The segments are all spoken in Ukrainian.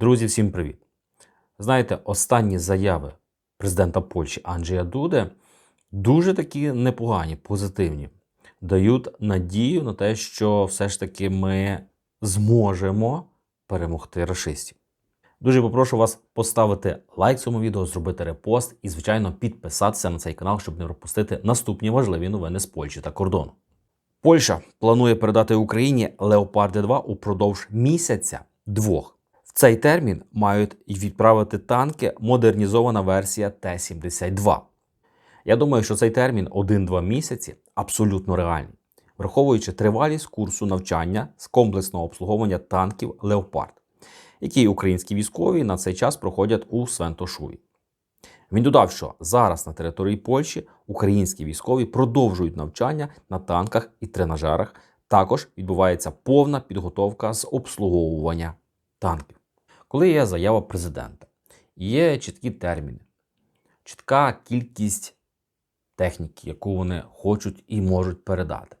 Друзі, всім привіт! Знаєте, останні заяви президента Польщі Анджея Дуде дуже такі непогані, позитивні. Дають надію на те, що все ж таки ми зможемо перемогти расистів. Дуже попрошу вас поставити лайк цьому відео, зробити репост і, звичайно, підписатися на цей канал, щоб не пропустити наступні важливі новини з Польщі та кордону. Польща планує передати Україні Леопарди 2 упродовж місяця двох. Цей термін мають відправити танки модернізована версія Т-72. Я думаю, що цей термін 1-2 місяці абсолютно реальний, враховуючи тривалість курсу навчання з комплексного обслуговування танків Леопард, які українські військові на цей час проходять у Свентошуві. Він додав, що зараз на території Польщі українські військові продовжують навчання на танках і тренажерах. Також відбувається повна підготовка з обслуговування танків. Коли є заява президента, є чіткі терміни, чітка кількість техніки, яку вони хочуть і можуть передати.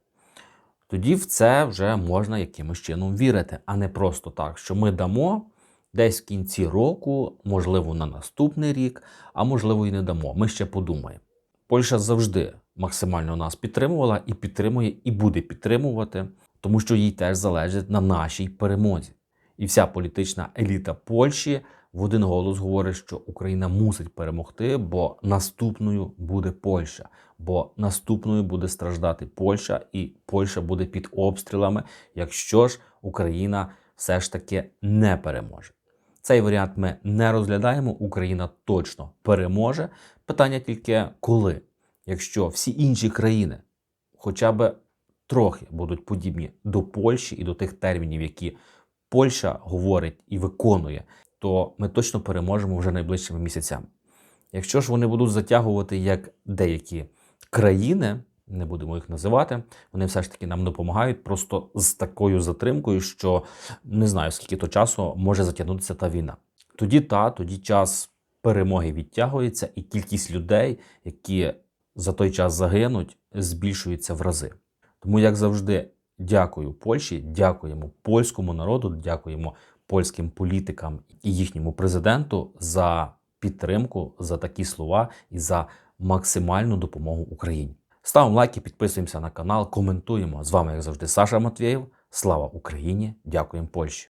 Тоді в це вже можна якимось чином вірити, а не просто так, що ми дамо десь в кінці року, можливо, на наступний рік, а можливо і не дамо. Ми ще подумаємо. Польща завжди максимально нас підтримувала і підтримує, і буде підтримувати, тому що їй теж залежить на нашій перемозі. І вся політична еліта Польщі в один голос говорить, що Україна мусить перемогти, бо наступною буде Польща, бо наступною буде страждати Польща, і Польща буде під обстрілами, якщо ж Україна все ж таки не переможе. Цей варіант ми не розглядаємо. Україна точно переможе. Питання тільки коли, якщо всі інші країни, хоча б трохи будуть подібні до Польщі і до тих термінів, які Польща говорить і виконує, то ми точно переможемо вже найближчими місяцями. Якщо ж вони будуть затягувати як деякі країни, не будемо їх називати, вони все ж таки нам допомагають просто з такою затримкою, що не знаю скільки то часу може затягнутися та війна. Тоді та тоді час перемоги відтягується, і кількість людей, які за той час загинуть, збільшується в рази. Тому, як завжди, дякую Польщі, дякуємо польському народу, дякуємо польським політикам і їхньому президенту за підтримку, за такі слова і за максимальну допомогу Україні. Ставимо лайки, підписуємося на канал, коментуємо. З вами, як завжди, Саша Матвєєв. Слава Україні! Дякуємо Польщі!